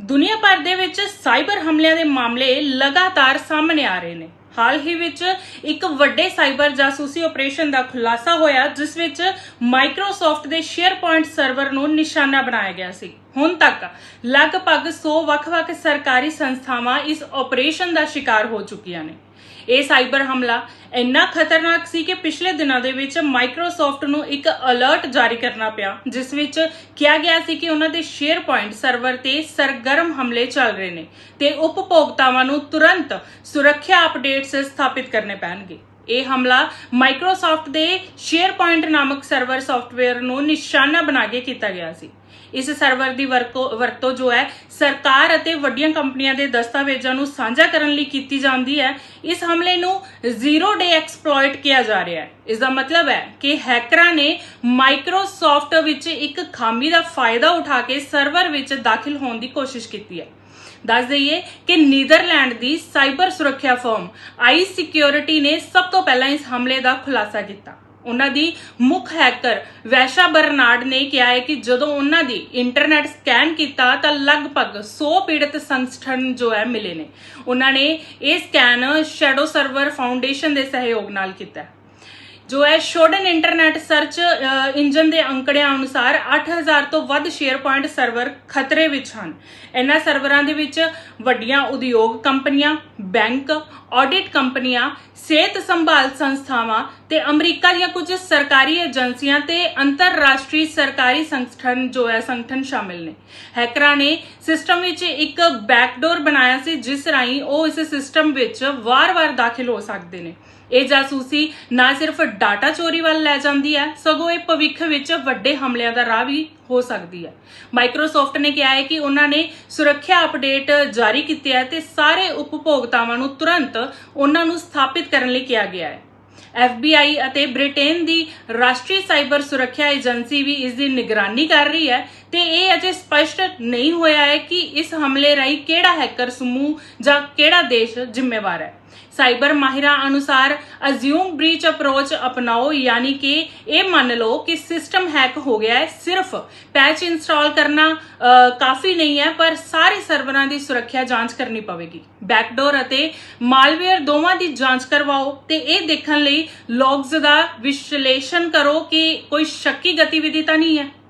ਦੁਨੀਆ ਭਰ ਦੇ ਵਿੱਚ ਸਾਈਬਰ ਹਮਲਿਆਂ ਦੇ ਮਾਮਲੇ ਲਗਾਤਾਰ ਸਾਹਮਣੇ ਆ ਰਹੇ ਨੇ। ਹਾਲ ਹੀ ਵਿੱਚ ਇੱਕ ਵੱਡੇ ਸਾਈਬਰ ਜਾਸੂਸੀ ਆਪਰੇਸ਼ਨ ਦਾ ਖੁਲਾਸਾ ਹੋਇਆ, ਜਿਸ ਵਿੱਚ ਮਾਈਕਰੋਸਾਫਟ ਦੇ ਸ਼ੇਅਰਪੁਆਇੰਟ ਸਰਵਰ ਨੂੰ ਨਿਸ਼ਾਨਾ ਬਣਾਇਆ ਗਿਆ ਸੀ। ਹੁਣ ਤੱਕ ਲਗਭਗ 100 ਵੱਖ-ਵੱਖ ਸਰਕਾਰੀ ਸੰਸਥਾਵਾਂ ਇਸ ਆਪਰੇਸ਼ਨ ਦਾ ਸ਼ਿਕਾਰ ਹੋ ਚੁੱਕੀਆਂ ਨੇ। ਇਹ ਸਾਈਬਰ ਹਮਲਾ ਇੰਨਾ ਖਤਰਨਾਕ ਸੀ ਕਿ ਪਿਛਲੇ ਦਿਨਾਂ ਦੇ ਵਿੱਚ ਮਾਈਕਰੋਸਾਫਟ ਨੂੰ ਇੱਕ ਅਲਰਟ ਜਾਰੀ ਕਰਨਾ ਪਿਆ, ਜਿਸ ਵਿੱਚ ਕਿਹਾ ਗਿਆ ਸੀ ਕਿ ਉਹਨਾਂ ਦੇ ਸ਼ੇਅਰ ਪੁਆਇੰਟ ਸਰਵਰ ਤੇ ਸਰਗਰਮ ਹਮਲੇ ਚੱਲ ਰਹੇ ਨੇ ਤੇ ਉਪਭੋਗਤਾਵਾਂ ਨੂੰ ਤੁਰੰਤ ਸੁਰੱਖਿਆ ਅਪਡੇਟਸ ਸਥਾਪਿਤ ਕਰਨੇ ਪੈਣਗੇ। ਇਹ ਹਮਲਾ ਮਾਈਕਰੋਸਾਫਟ ਦੇ ਸ਼ੇਅਰ ਪੁਆਇੰਟ ਨਾਮਕ ਸਰਵਰ ਸੌਫਟਵੇਅਰ ਨੂੰ ਨਿਸ਼ਾਨਾ ਬਣਾ ਕੇ ਕੀਤਾ ਗਿਆ ਸੀ। ਇਸ ਸਰਵਰ ਦੀ ਵਰਕੋ- ਵਰਤੋਂ ਜੋ ਹੈ, ਸਰਕਾਰ ਅਤੇ ਵੱਡੀਆਂ ਕੰਪਨੀਆਂ ਦੇ ਦਸਤਾਵੇਜ਼ਾਂ ਨੂੰ ਸਾਂਝਾ ਕਰਨ ਲਈ ਕੀਤੀ ਜਾਂਦੀ ਹੈ। ਇਸ ਹਮਲੇ ਨੂੰ ਜ਼ੀਰੋ ਡੇ ਐਕਸਪਲੋਇਟ ਕਿਹਾ ਜਾ ਰਿਹਾ ਹੈ। ਇਸ ਦਾ ਮਤਲਬ ਹੈ ਕਿ ਹੈਕਰਾਂ ਨੇ ਮਾਈਕਰੋਸਾਫਟ ਵਿੱਚ ਇੱਕ ਖਾਮੀ ਦਾ ਫਾਇਦਾ ਉਠਾ ਕੇ ਸਰਵਰ ਵਿੱਚ ਦਾਖਲ ਹੋਣ ਦੀ ਕੋਸ਼ਿਸ਼ ਕੀਤੀ ਹੈ। ਦੱਸ ਦਈਏ ਕਿ ਨੀਦਰਲੈਂਡ ਦੀ ਸਾਈਬਰ ਸੁਰੱਖਿਆ ਫਰਮ ਆਈ ਸਿਕਿਉਰਿਟੀ ਨੇ ਸਭ ਤੋਂ ਪਹਿਲਾਂ ਇਸ ਹਮਲੇ ਦਾ ਖੁਲਾਸਾ ਕੀਤਾ। ਉਹਨਾਂ ਦੀ ਮੁੱਖ ਹੈਕਰ ਵੈਸ਼ਾ ਬਰਨਾਰਡ ਨੇ ਕਿਹਾ ਹੈ ਕਿ ਜਦੋਂ ਉਹਨਾਂ ਦੀ ਇੰਟਰਨੈਟ ਸਕੈਨ ਕੀਤਾ ਤਾਂ ਲਗਭਗ 100 ਪੀੜਤ ਸੰਸਥਾਨ ਜੋ ਹੈ ਮਿਲੇ ਨੇ। ਉਹਨਾਂ ਨੇ ਇਹ ਸਕੈਨ ਸ਼ੈਡੋ ਸਰਵਰ ਫਾਊਂਡੇਸ਼ਨ ਦੇ ਸਹਿਯੋਗ ਨਾਲ ਕੀਤਾ ਜੋ ਹੈ ਸ਼ੋਡਨ ਇੰਟਰਨੈਟ ਸਰਚ ਇੰਜਨ ਦੇ ਅੰਕੜਿਆਂ ਅਨੁਸਾਰ 8000 ਤੋਂ ਵੱਧ ਸ਼ੇਅਰ ਪੁਆਇੰਟ ਸਰਵਰ ਖਤਰੇ ਵਿੱਚ ਹਨ। ਇਹਨਾਂ ਸਰਵਰਾਂ ਦੇ ਵਿੱਚ ਵੱਡੀਆਂ ਉਦਯੋਗ ਕੰਪਨੀਆਂ, ਬੈਂਕ ਆਡਿਟ ਕੰਪਨੀਆਂ, ਸਿਹਤ ਸੰਭਾਲ ਸੰਸਥਾਵਾਂ ਤੇ ਅਮਰੀਕਾ ਦੀਆਂ ਕੁਝ ਸਰਕਾਰੀ ਏਜੰਸੀਆਂ ਤੇ ਅੰਤਰਰਾਸ਼ਟਰੀ ਸਰਕਾਰੀ ਸੰਗਠਨ ਜੋ ਹੈ, ਸੰਗਠਨ ਸ਼ਾਮਿਲ ਨੇ। ਹੈਕਰਾਂ ਨੇ ਸਿਸਟਮ ਵਿੱਚ ਇੱਕ ਬੈਕਡੋਰ ਬਣਾਇਆ ਸੀ, ਜਿਸ ਰਾਹੀਂ ਉਹ ਇਸ ਸਿਸਟਮ ਵਿੱਚ ਵਾਰ-ਵਾਰ ਦਾਖਲ ਹੋ ਸਕਦੇ ਨੇ। ਇਹ ਜਾਸੂਸੀ ਨਾ ਸਿਰਫ ਡਾਟਾ ਚੋਰੀ ਵੱਲ ਲੈ ਜਾਂਦੀ ਹੈ, ਸਗੋਂ ਇਹ ਭਵਿੱਖ ਵਿੱਚ ਵੱਡੇ ਹਮਲਿਆਂ ਦਾ ਰਾਹ ਵੀ ਹੋ ਸਕਦੀ ਹੈ। ਮਾਈਕਰੋਸਾਫਟ ਨੇ ਕਿਹਾ ਹੈ ਕਿ ਉਹਨਾਂ ਨੇ ਸੁਰੱਖਿਆ ਅਪਡੇਟ ਜਾਰੀ ਕੀਤੇ ਹੈ ਤੇ ਸਾਰੇ ਉਪਭੋਗਤਾਵਾਂ ਨੂੰ ਤੁਰੰਤ ਉਹਨਾਂ ਨੂੰ ਸਥਾਪਿਤ ਕਰਨ ਲਈ ਕਿਹਾ ਗਿਆ ਹੈ। FBI ਅਤੇ ਬ੍ਰਿਟੇਨ ਦੀ ਰਾਸ਼ਟਰੀ ਸਾਈਬਰ ਸੁਰੱਖਿਆ ਏਜੰਸੀ ਵੀ ਇਸ ਦੀ ਨਿਗਰਾਨੀ ਕਰ ਰਹੀ ਹੈ ਤੇ ਇਹ ਅਜੇ ਸਪਸ਼ਟ ਨਹੀਂ ਹੋਇਆ ਹੈ ਕਿ ਇਸ ਹਮਲੇ ਰਾਹੀਂ ਕਿਹੜਾ ਹੈਕਰ ਸਮੂਹ ਜਾਂ ਕਿਹੜਾ ਦੇਸ਼ ਜ਼ਿੰਮੇਵਾਰ ਹੈ। ਸਾਈਬਰ ਮਾਹਿਰਾਂ ਅਨੁਸਾਰ ਅਜ਼ਿਊਮ ਬ੍ਰੀਚ ਅਪਰੋਚ ਅਪਣਾਓ, ਯਾਨੀ ਕਿ ਇਹ ਮੰਨ ਲਓ ਕਿ ਸਿਸਟਮ ਹੈਕ ਹੋ ਗਿਆ ਹੈ, ਸਿਰਫ ਪੈਚ ਇੰਸਟਾਲ ਕਰਨਾ ਕਾਫੀ ਨਹੀਂ ਹੈ, ਪਰ ਸਾਰੇ ਸਰਵਰਾਂ ਦੀ ਸੁਰੱਖਿਆ ਜਾਂਚ ਕਰਨੀ ਪਵੇਗੀ। ਬੈਕਡੋਰ ਅਤੇ ਮਾਲਵੇਅਰ ਦੋਵਾਂ ਦੀ ਜਾਂਚ ਕਰਵਾਓ ਤੇ ਇਹ ਦੇਖਣ ਲਈ ਲੌਗਸ ਦਾ ਵਿਸ਼ਲੇਸ਼ਣ ਕਰੋ ਕਿ ਕੋਈ ਸ਼ੱਕੀ ਗਤੀਵਿਧੀ ਤਾਂ ਨਹੀਂ ਹੈ।